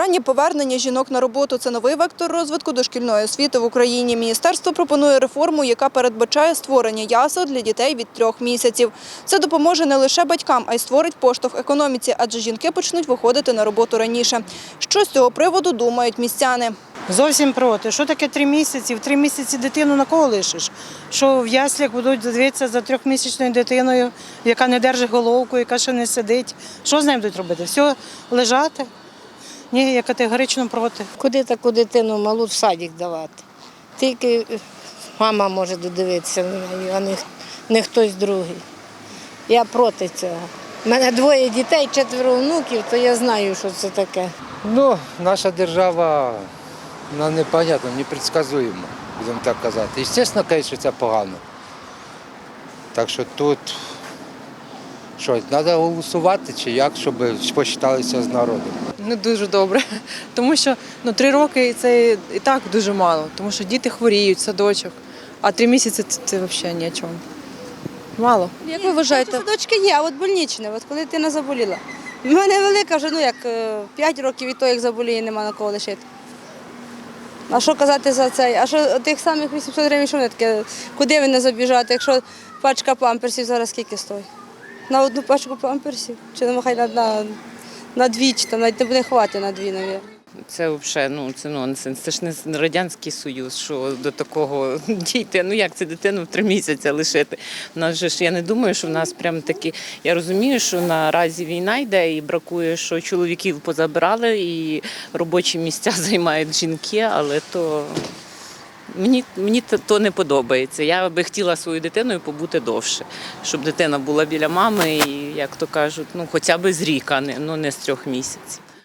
Раннє повернення жінок на роботу це новий вектор розвитку дошкільної освіти в Україні. Міністерство пропонує реформу, яка передбачає створення ясел для дітей від трьох місяців. Це допоможе не лише батькам, а й створить поштовх економіці, адже жінки почнуть виходити на роботу раніше. Що з цього приводу думають містяни? Зовсім проти. Що таке три місяці? В три місяці дитину на кого лишиш? Що в яслях будуть дивитися за трьохмісячною дитиною, яка не держить головку, яка ще не сидить. Що з нею будуть робити? Все лежати? Ні, я категорично проти. Куди таку дитину малу в садик давати? Тільки мама може додивитися на неї, а не, не хтось другий. Я проти цього. У мене двоє дітей, четверо внуків, то я знаю, що це таке. Ну, наша держава вона непонятна, непредсказуема, будемо так казати. Звісно, звісно, це погано. Так що тут що, треба голосувати чи як, щоб посчиталися з народом. Не дуже добре, тому що ну, три роки це і так дуже мало, тому що діти хворіють, садочок, а три місяці це, це взагалі ні о чому. Мало. Як ви вважаєте? Садочки є, а от больничне, от коли дитина заболіла. У мене велика вже, ну як 5 років від того, як заболіє, нема на кого лишити. А що казати за цей? А що тих самих 800 гривень, що вони таке? Куди він не забіжати, якщо пачка памперсів зараз скільки стоїть? На одну пачку памперсів? Чи ну, на, на, на дві, чи там навіть не буде хватити на дві, навіть. Це взагалі ну, це нонсенс. Це ж не Радянський Союз, що до такого дійти. Ну як це дитину в три місяці лишити? У нас же ж я не думаю, що в нас прям такі. Я розумію, що наразі війна йде і бракує, що чоловіків позабирали і робочі місця займають жінки, але то. Мені, мені то- не подобається. Я би хотіла свою дитиною побути довше, щоб дитина була біля мами і, як то кажуть, ну хоча б з рік, а не, ну, не з трьох місяців.